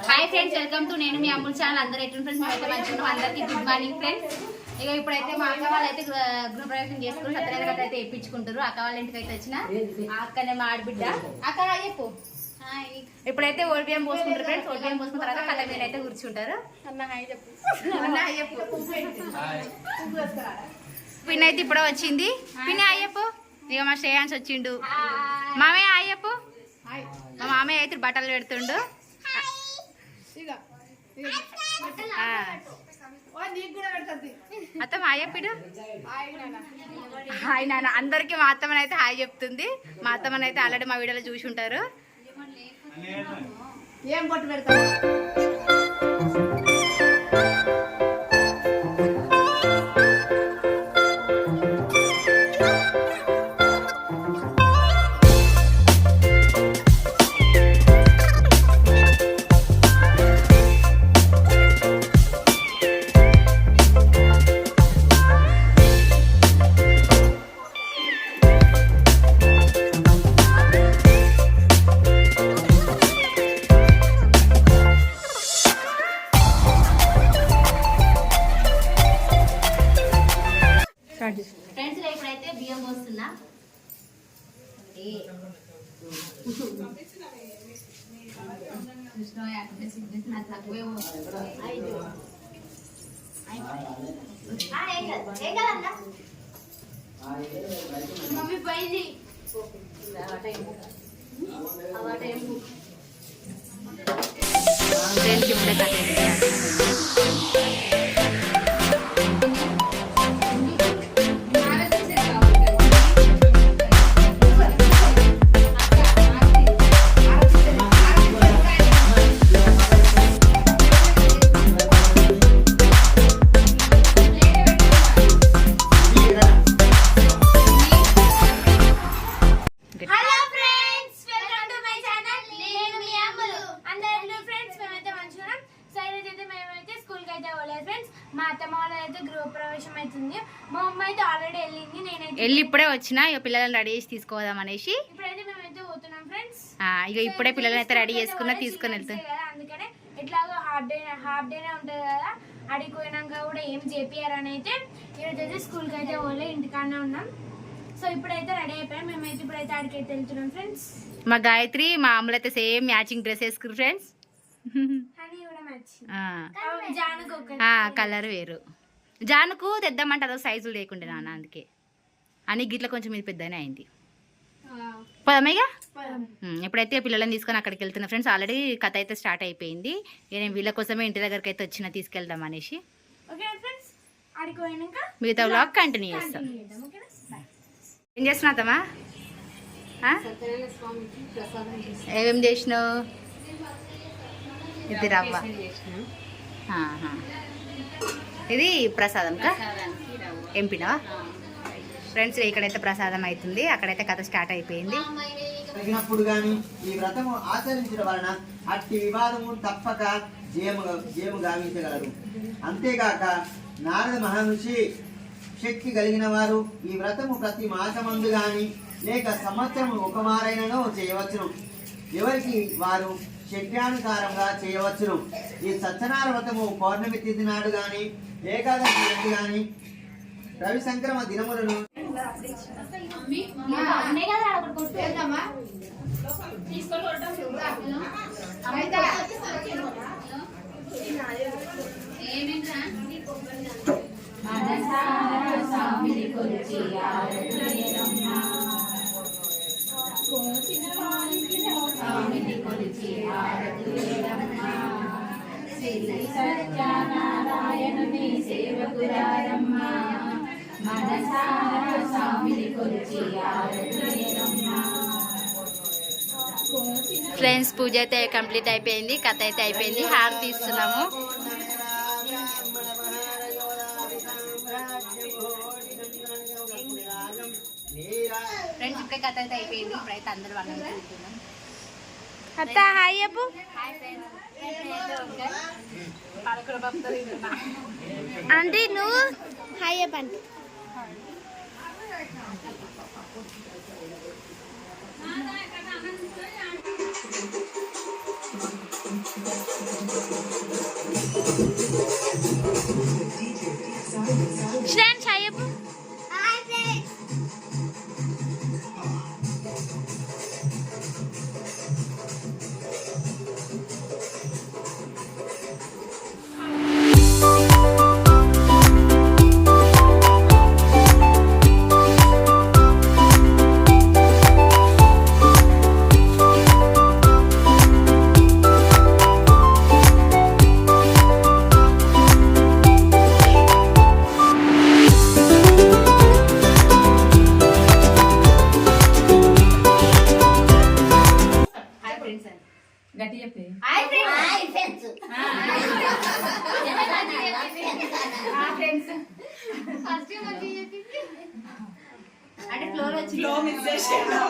Hi friends welcome to నేను మీ అమ్ముల్ channel అందరూ ఎట్లా ఫ్రెండ్స్ అయితే మంచిగా అందరికీ గుడ్ మార్నింగ్ ఫ్రెండ్స్ ఇక ఇప్పుడైతే మా అక్క వాళ్ళు అయితే గృహ- గృహప్రవేశం చేసుకుని సత్యనారాయణ అయితే ఇప్పించుకుంటారు. అక్క వాళ్ళ ఇంటికి అయితే వచ్చిన అక్కనే మా ఆడబిడ్డ. అక్క చెప్పు. ఇప్పుడైతే ఓడిబియ్యం పోసుకుంటారు ఫ్రెండ్స్ ఓడిబియ్యం పోసుకున్న తర్వాత కళ్ళ మీద అయితే కూర్చుంటారు. పిన్ అయితే ఇప్పుడే వచ్చింది. పిన్ హాయ్ చెప్పు. ఇక మా శ్రేయాన్స్ వచ్చిండు. మామయ్య హాయ్ చెప్పు. మా మామయ్య అయితే బట్టలు పెడుతుండు. మా చెప్పిడు. హాయ్ నాన్న. అందరికి మా అత్తమ్మని అయితే హాయ్ చెప్తుంది. మా అత్తమ్మని అయితే ఆల్రెడీ మా వీడియోలో చూసి ఉంటారు. ఏం పొట్టు పెడతావు? పోస్తున్నా మమ్మీ పోయింది. ఫ్రెండ్స్ ఇప్పుడే కట్టేది అయితే పోలేదు ఫ్రెండ్స్ మా అత్తమ్మ వాళ్ళ అయితే గృహ ప్రవేశం అవుతుంది. మా అమ్మ అయితే ఆల్రెడీ వెళ్ళింది. నేనైతే వెళ్ళి ఇప్పుడే వచ్చిన ఇక పిల్లలను రెడీ చేసి తీసుకోదాం అనేసి. ఇప్పుడైతే మేమైతే పోతున్నాం ఫ్రెండ్స్ ఇక ఇప్పుడే పిల్లలని అయితే రెడీ చేసుకున్నా తీసుకొని వెళ్తాం అందుకనే ఎట్లాగో హాఫ్ డే హాఫ్ డేనే ఉంటుంది కదా అడిగి పోయినాక కూడా ఏం చేపియారని అయితే ఈరోజు అయితే స్కూల్కి అయితే పోలే ఇంటికాడనే ఉన్నాం. సో ఇప్పుడైతే రెడీ అయిపోయాం. మేమైతే ఇప్పుడైతే అడిగి అయితే వెళ్తున్నాం ఫ్రెండ్స్ మా గాయత్రి మా అమ్మలు అయితే సేమ్ మ్యాచింగ్ డ్రెస్ వేసుకురు ఫ్రెండ్స్ కలర్ వేరు. జానుకు తెద్దామంటే అదో సైజులు లేకుండే నాన్న అందుకే. అని గిట్ల కొంచెం ఇది పెద్దనే అయింది. పదమ్మయ్యగా ఇప్పుడైతే పిల్లలని తీసుకొని అక్కడికి వెళ్తున్నా ఫ్రెండ్స్ ఆల్రెడీ కథ అయితే స్టార్ట్ అయిపోయింది. నేను వీళ్ళ కోసమే ఇంటి దగ్గరికి అయితే వచ్చిన తీసుకెళ్దాం అనేసి. మిగతా వ్లాగ్ కంటిన్యూ చేస్తాం. ఏం చేస్తున్నావు తమ్మా ఏమేం చేసినావు? ఇది రవ్వ. ఇది ప్రసాదం కా? ఎంపినవా? ఫ్రెండ్స్ ఇక్కడైతే ప్రసాదం అవుతుంది అక్కడైతే కథ స్టార్ట్ అయిపోయింది. జరిగినప్పుడు గాని ఈ వ్రతము ఆచరించడం వలన అట్టి వివాదము తప్పక జయము జయము గావించగలరు. అంతేగాక నారద మహర్షి శక్తి కలిగిన వారు ఈ వ్రతము ప్రతి మాసమందు గాని లేక సంవత్సరం ఒక మారైనను చేయవచ్చును. ఎవరికి వారు శక్త్యానుసారంగా చేయవచ్చును. ఈ సత్యనారాయణ వ్రతము పౌర్ణమి తిథి నాడు గాని ఏకాదశి నాడు గాని రవి సంక్రమ దినములను ఫ్రెండ్స్ పూజ అయితే కంప్లీట్ అయిపోయింది కథ అయితే అయిపోయింది హార్ తీస్తున్నాము ఫ్రెండ్స్ ఇప్పుడే కథ అయితే అయిపోయింది. ఇప్పుడైతే అందరూ వాళ్ళని అత్త హాయ్ చెప్పు. అంటే నువ్వు? హాయ్ చెప్పండి శ్రేణ్ హాయ్ చెప్పు. అంటే ఫ్లోర్ వచ్చి ఫ్లో మిస్ చేసాను